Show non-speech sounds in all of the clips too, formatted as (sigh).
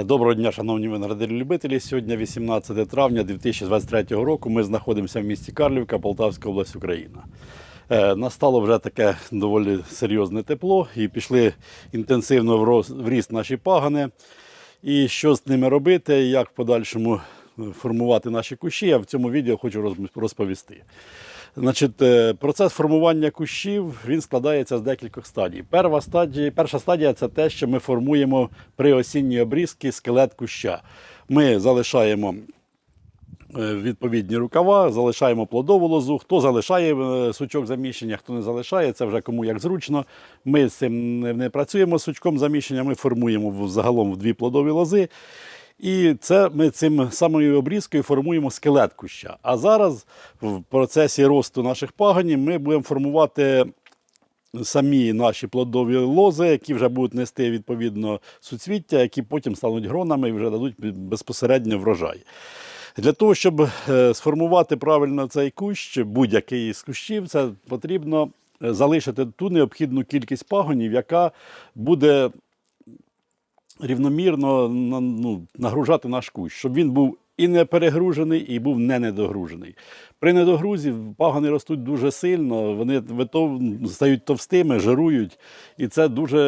Е, Доброго дня, шановні виноградарі-любителі. Сьогодні 18 травня 2023 року. Ми знаходимося в місті Карлівка, Полтавська область, Україна. Е, Настало вже таке доволі серйозне тепло і пішли інтенсивно в ріст наші пагани. І що з ними робити, як в подальшому е, формувати наші кущі, я в цьому відео хочу розповісти. Значить, е, процес формування кущів він складається з декількох стадій. Перша стадія, перша стадія це те, що ми формуємо при осінній обрізці скелет куща. Ми залишаємо е, відповідні рукава, залишаємо плодову лозу. Хто залишає е, сучок заміщення, хто не залишає, це вже кому як зручно. Ми з цим не, працюємо з сучком заміщення, ми формуємо загалом в дві плодові лози. І це ми цим самою обрізкою формуємо скелет куща. А зараз в процесі росту наших паганів ми будемо формувати самі наші плодові лози, які вже будуть нести відповідно суцвіття, які потім стануть гронами і вже дадуть безпосередньо врожай. Для того, щоб е, сформувати правильно цей кущ, будь-який із кущів, це потрібно е, залишити ту необхідну кількість пагонів, яка буде рівномірно ну, нагружати наш кущ, щоб він був і не перегружений, і був не недогружений. При недогрузі пагони ростуть дуже сильно, вони стають товстими, жирують, і це дуже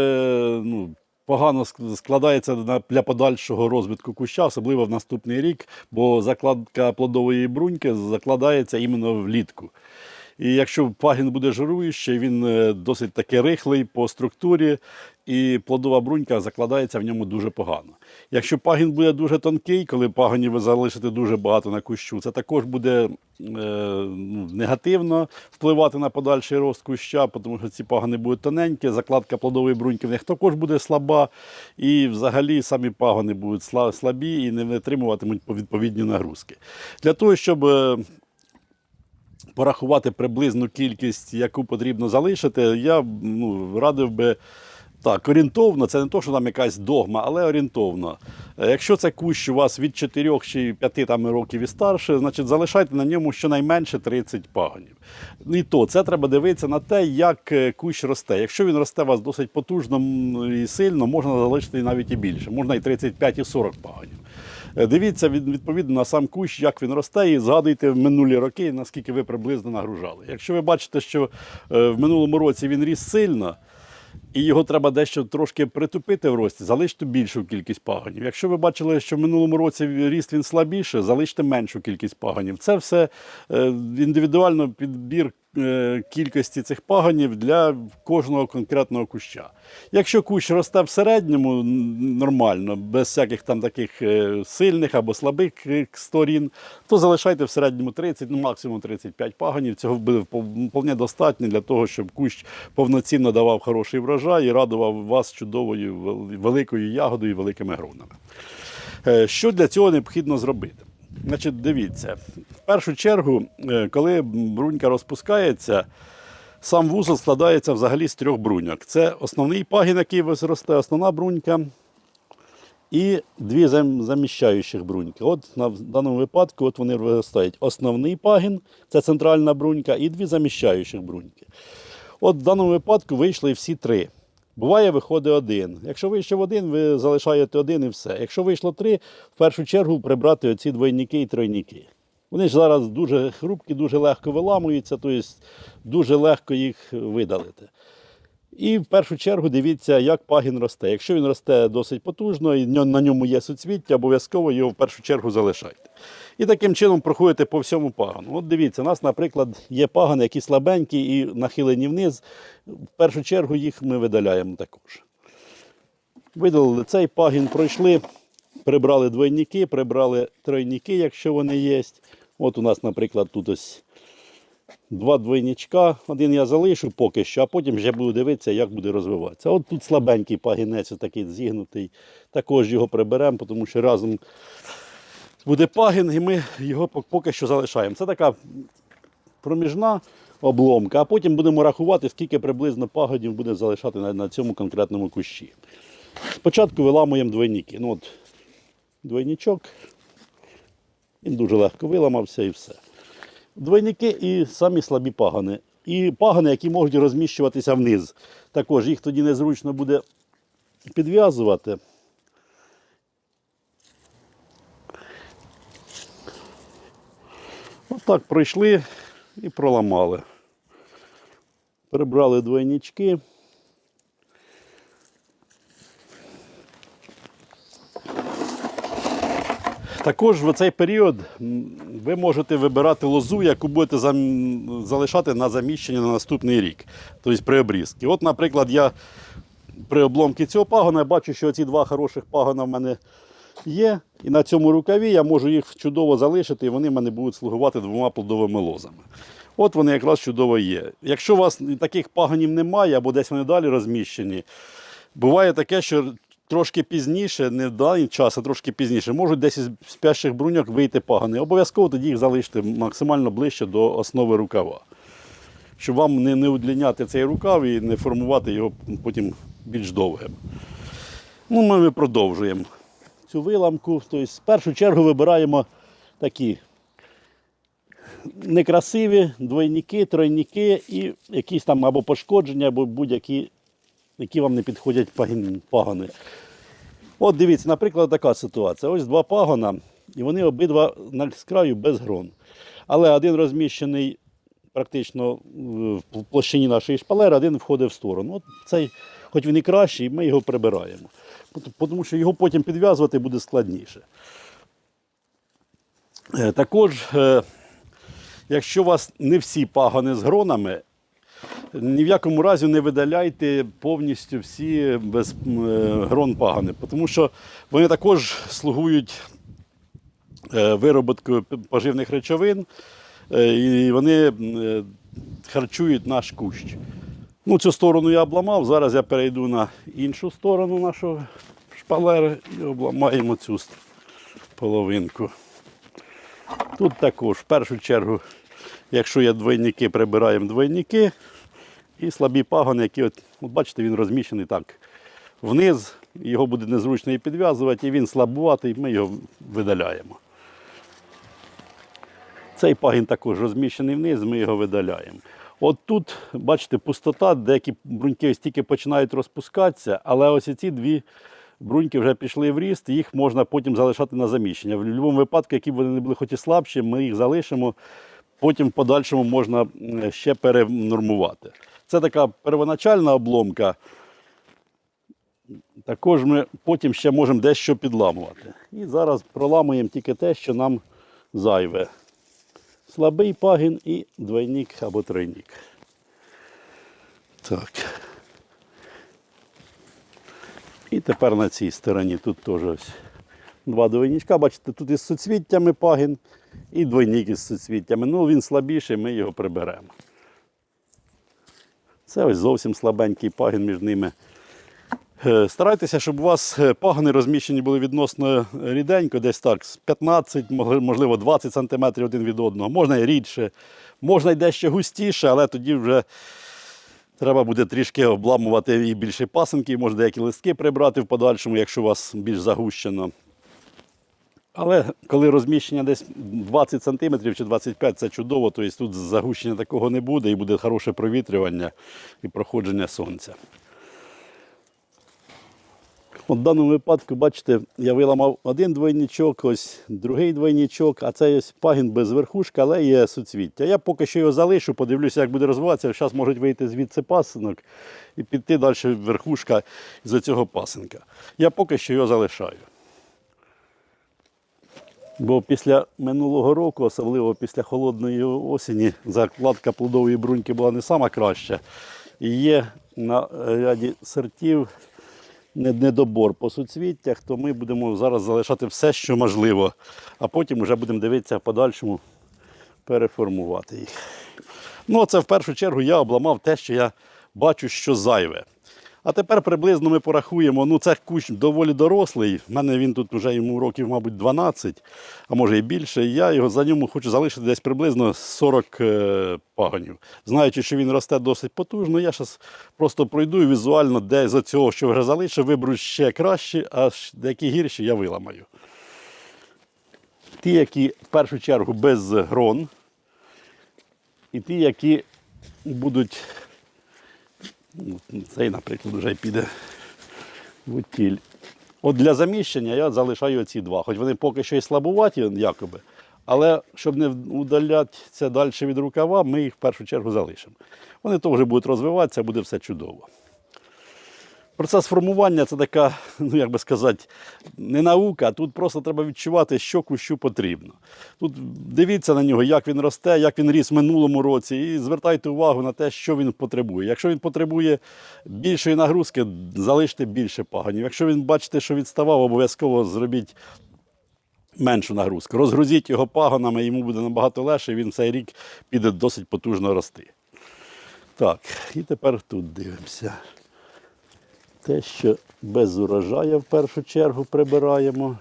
ну, погано складається для подальшого розвитку куща, особливо в наступний рік, бо закладка плодової бруньки закладається іменно влітку. І якщо пагін буде жируючий, він е, досить таки рихлий по структурі, і плодова брунька закладається в ньому дуже погано. Якщо пагін буде дуже тонкий, коли пагонів ви залишите дуже багато на кущу, це також буде е, ну, негативно впливати на подальший рост куща, тому що ці пагони будуть тоненькі, закладка плодової бруньки в них також буде слаба, і взагалі самі пагони будуть слабі і не витримуватимуть відповідні нагрузки. Для того, щоб е, порахувати приблизну кількість, яку потрібно залишити, я ну, радив би. Так, орієнтовно, це не то, що там якась догма, але орієнтовно. Е, Якщо це кущ у вас від 4 чи 5 там, років і старше, значить залишайте на ньому щонайменше 30 пагонів. І то це треба дивитися на те, як е, кущ росте. Якщо він росте у вас досить потужно і сильно, можна залишити навіть і більше, можна і 35, і 40 пагонів. Е, Дивіться відповідно на сам кущ, як він росте, і згадуйте в минулі роки, наскільки ви приблизно нагружали. Якщо ви бачите, що е, в минулому році він ріс сильно, і його треба дещо трошки притупити в рості, залиште більшу кількість пагонів. Якщо ви бачили, що в минулому році ріст він слабіше, залиште меншу кількість пагонів. Це все е, індивідуально підбір кількості цих пагонів для кожного конкретного куща. Якщо кущ росте в середньому нормально, без всяких там таких е, сильних або слабих е, сторін, то залишайте в середньому 30, ну максимум 35 пагонів. Цього буде вполне достатньо для того, щоб кущ повноцінно давав хороший врожай і радував вас чудовою великою ягодою і великими гронами. Е, Що для цього необхідно зробити? Значить, дивіться, в першу чергу, е, коли брунька розпускається, сам вузол складається взагалі з трьох бруньок. Це основний пагін, який ось росте, основна брунька, і дві зам- заміщаючих бруньки. От в даному випадку от вони виростають. Основний пагін, це центральна брунька, і дві заміщаючих бруньки. От в даному випадку вийшли всі три. Буває, виходить один. Якщо вийшов один, ви залишаєте один і все. Якщо вийшло три, в першу чергу прибрати оці двойники і тройники. Вони ж зараз дуже хрупкі, дуже легко виламуються, тобто дуже легко їх видалити. І в першу чергу дивіться, як пагін росте. Якщо він росте досить потужно і на ньому є суцвіття, обов'язково його в першу чергу залишайте. І таким чином проходите по всьому пагану. От дивіться, у нас, наприклад, є пагани, які слабенькі і нахилені вниз. В першу чергу їх ми видаляємо також. Видалили цей пагін, пройшли, прибрали двойники, прибрали тройники, якщо вони є. От у нас, наприклад, тут ось два двойничка. Один я залишу поки що, а потім вже буду дивитися, як буде розвиватися. От тут слабенький пагінець, такий зігнутий. Також його приберемо, тому що разом буде пагін, і ми його поки що залишаємо. Це така проміжна обломка, а потім будемо рахувати, скільки приблизно пагодів буде залишати на, на цьому конкретному кущі. Спочатку виламуємо двойники. Ну, от, двойничок. Він дуже легко виламався і все. Двойники і самі слабі пагани. І пагани, які можуть розміщуватися вниз. Також їх тоді незручно буде підв'язувати. Отак пройшли і проламали. Прибрали двойнички. Також в цей період ви можете вибирати лозу, яку будете залишати на заміщення на наступний рік, тобто при обрізці. От, наприклад, я при обломці цього пагона бачу, що ці два хороших пагона в мене є. І на цьому рукаві я можу їх чудово залишити, і вони в мене будуть слугувати двома плодовими лозами. От вони якраз чудово є. Якщо у вас таких пагонів немає, або десь вони далі розміщені, буває таке, що трошки пізніше, не в даний час, а трошки пізніше, можуть десь із спящих бруньок вийти пагони. Обов'язково тоді їх залишити максимально ближче до основи рукава. Щоб вам не, не удліняти цей рукав і не формувати його потім більш довгим. Ну, ми продовжуємо цю виламку. Тобто, в першу чергу вибираємо такі некрасиві двойники, тройники і якісь там або пошкодження, або будь-які, які вам не підходять пагони. От дивіться, наприклад, така ситуація. Ось два пагона, і вони обидва на краю без грон. Але один розміщений практично в площині нашої шпалери, один входить в сторону. От цей, хоч він і кращий, ми його прибираємо. Тому що його потім підв'язувати буде складніше. Е, Також, е, якщо у вас не всі пагони з гронами, ні в якому разі не видаляйте повністю всі без е, грон пагани, тому що вони також слугують е, вироботкою поживних речовин, е, і вони харчують наш кущ. Ну, цю сторону я обламав, зараз я перейду на іншу сторону нашого шпалери і обламаємо цю половинку. Тут також, в першу чергу, якщо є двойники, прибираємо двойники. І слабі пагони, які, от, от бачите, він розміщений так вниз, його буде незручно і підв'язувати, і він слабуватий, ми його видаляємо. Цей пагін також розміщений вниз, ми його видаляємо. От тут, бачите, пустота, деякі бруньки ось тільки починають розпускатися, але ось ці дві бруньки вже пішли в ріст, їх можна потім залишати на заміщення. В будь-якому випадку, які б вони не були хоч і слабші, ми їх залишимо, потім в подальшому можна ще перенормувати. Це така первоначальна обломка. Також ми потім ще можемо дещо підламувати. І зараз проламуємо тільки те, що нам зайве. Слабий пагін і двойник або тройник. Так. І тепер на цій стороні тут теж ось два двойничка. Бачите, тут із суцвіттями пагін і двойник із суцвіттями. Ну, він слабіший, ми його приберемо. Це ось зовсім слабенький пагін між ними. Е, Старайтеся, щоб у вас е, пагони розміщені були відносно ріденько, десь так, з 15, можливо, 20 см один від одного. Можна і рідше, можна й дещо густіше, але тоді вже треба буде трішки обламувати і більше пасинки, може деякі листки прибрати в подальшому, якщо у вас більш загущено. Але коли розміщення десь 20 см чи 25 це чудово, тобто тут загущення такого не буде і буде хороше провітрювання і проходження сонця. От в даному випадку, бачите, я виламав один двойничок, ось другий двойничок, а це ось пагін без верхушки, але є суцвіття. Я поки що його залишу, подивлюся, як буде розвиватися. Зараз можуть вийти звідси пасинок і піти далі верхушка з цього пасинка. Я поки що його залишаю. Бо після минулого року, особливо після холодної осені, закладка плодової бруньки була не сама краща. І є на ряді сортів не- недобор по суцвіттях, то ми будемо зараз залишати все, що можливо, а потім вже будемо дивитися в подальшому переформувати їх. Ну, це в першу чергу я обламав те, що я бачу, що зайве. А тепер приблизно ми порахуємо. Ну, це кущ доволі дорослий. В мене він тут вже йому років, мабуть, 12, а може і більше. Я його за ньому хочу залишити десь приблизно 40 е, пагонів. Знаючи, що він росте досить потужно, я зараз просто пройду і візуально, де з цього, що вже залишив, виберу ще краще, а деякі гірші я виламаю. Ті, які в першу чергу без грон, і ті, які будуть Цей, наприклад, вже піде в утіль. От для заміщення я залишаю ці два. Хоч вони поки що і слабуваті, якоби, Але щоб не удалятися далі від рукава, ми їх в першу чергу залишимо. Вони теж будуть розвиватися, буде все чудово. Процес формування це така, (laughs) ну як би сказати, не наука, тут просто треба відчувати, що кущу потрібно. Тут дивіться на нього, як він росте, як він ріс в минулому році, і звертайте увагу на те, що він потребує. Якщо він потребує більшої нагрузки, залиште більше паганів. Якщо він бачите, що відставав, обов'язково зробіть меншу нагрузку. Розгрузіть його пагонами, йому буде набагато легше, і він цей рік піде досить потужно рости. Так, і тепер тут дивимося. Те, що без урожаю в першу чергу прибираємо.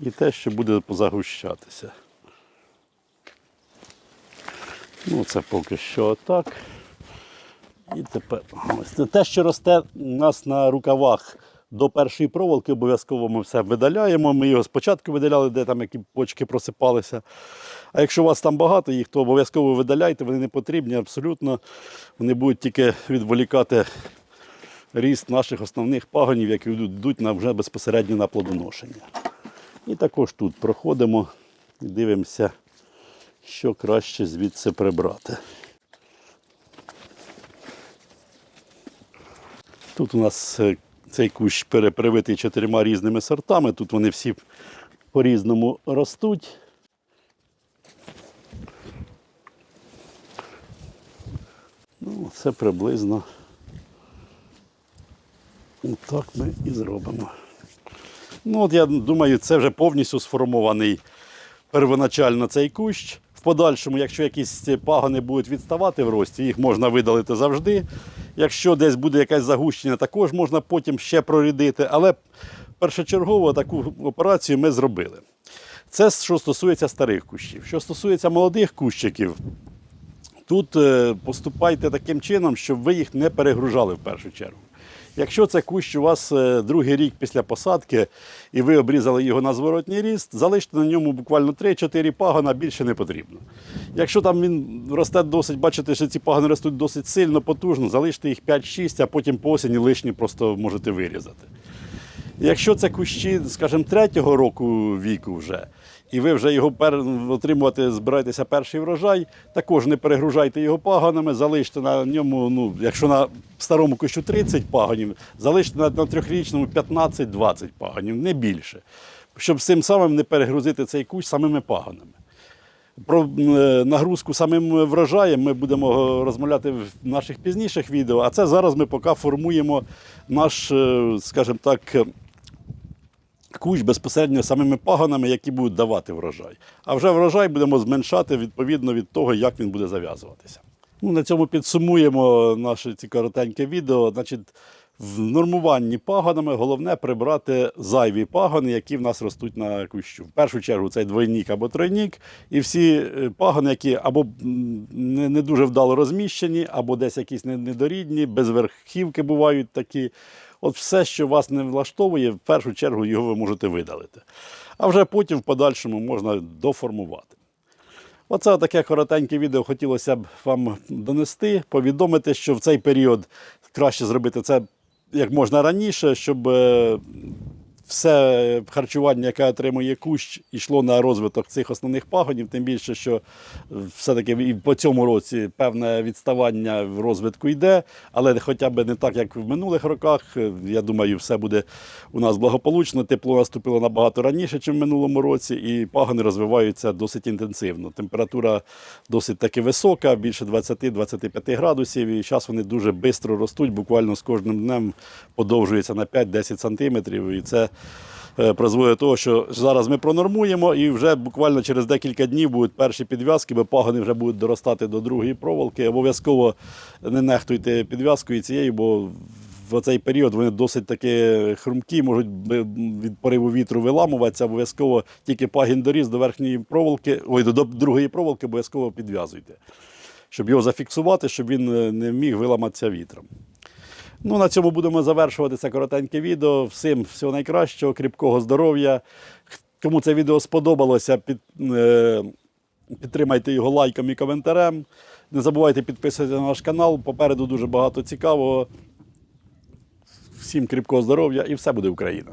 І те, що буде позагущатися. Ну, це поки що отак. І тепер ось це те, що росте у нас на рукавах до першої проволоки, обов'язково ми все видаляємо. Ми його спочатку видаляли, де там які почки просипалися. А якщо у вас там багато їх, то обов'язково видаляйте, вони не потрібні абсолютно. Вони будуть тільки відволікати ріст наших основних пагонів, які йдуть на вже безпосередньо на плодоношення. І також тут проходимо і дивимося, що краще звідси прибрати. Тут у нас е, цей кущ пере- перевитий чотирма різними сортами. Тут вони всі по-різному ростуть. Ну, це приблизно так ми і зробимо. Ну, от я думаю, це вже повністю сформований первоначально цей кущ. Подальшому, якщо якісь пагони будуть відставати в рості, їх можна видалити завжди. Якщо десь буде якесь загущення, також можна потім ще прорядити. Але першочергово таку операцію ми зробили. Це що стосується старих кущів. Що стосується молодих кущиків, Тут е, поступайте таким чином, щоб ви їх не перегружали в першу чергу. Якщо це кущ у вас е, другий рік після посадки і ви обрізали його на зворотній ріст, залиште на ньому буквально 3-4 пагона, більше не потрібно. Якщо там він росте досить, бачите, що ці пагони ростуть досить сильно, потужно, залиште їх 5-6, а потім по осені лишні просто можете вирізати. Якщо це кущі, скажімо, третього року віку вже, і ви вже його отримувати збираєтеся перший врожай, також не перегружайте його пагонами, залиште на ньому, ну, якщо на старому кущу 30 пагонів, залиште на, трьохрічному 15-20 пагонів, не більше. Щоб цим самим не перегрузити цей кущ самими пагонами. Про е, нагрузку самим врожаєм ми будемо розмовляти в наших пізніших відео, а це зараз ми поки формуємо наш, е, скажімо так, кущ безпосередньо самими паганами, які будуть давати врожай. А вже врожай будемо зменшати відповідно від того, як він буде зав'язуватися. Ну, на цьому підсумуємо наше ці коротеньке відео. Значить, в нормуванні пагонами головне прибрати зайві пагони, які в нас ростуть на кущу. В першу чергу це двойник або тройник, і всі е, пагони, які або не, не дуже вдало розміщені, або десь якісь недорідні, без верхівки бувають такі. От все, що вас не влаштовує, в першу чергу його ви можете видалити. А вже потім в подальшому можна доформувати. Оце таке коротеньке відео хотілося б вам донести, повідомити, що в цей період краще зробити це як можна раніше, щоб е, все харчування, яке отримує кущ, йшло на розвиток цих основних пагонів, тим більше, що все-таки і по цьому році певне відставання в розвитку йде, але хоча б не так, як в минулих роках. Я думаю, все буде у нас благополучно. Тепло наступило набагато раніше, ніж в минулому році, і пагони розвиваються досить інтенсивно. Температура досить таки висока, більше 20-25 градусів. І зараз вони дуже швидко ростуть, буквально з кожним днем подовжується на 5-10 сантиметрів. І це призводить до того, що зараз ми пронормуємо, і вже буквально через декілька днів будуть перші підв'язки, бо пагони вже будуть доростати до другої проволоки. Обов'язково не нехтуйте підв'язкою цією, бо в цей період вони досить таки хрумкі, можуть від пориву вітру виламуватися. Обов'язково тільки пагін доріс до верхньої проволоки, ой, до до другої проволоки обов'язково підв'язуйте, щоб його зафіксувати, щоб він е, не міг виламатися вітром. Ну, на цьому будемо завершувати це коротеньке відео. Всім всього найкращого, кріпкого здоров'я. Кому це відео сподобалося, під, е, підтримайте його лайком і коментарем. Не забувайте підписуватися на наш канал. Попереду дуже багато цікавого. Всім кріпкого здоров'я і все буде Україна!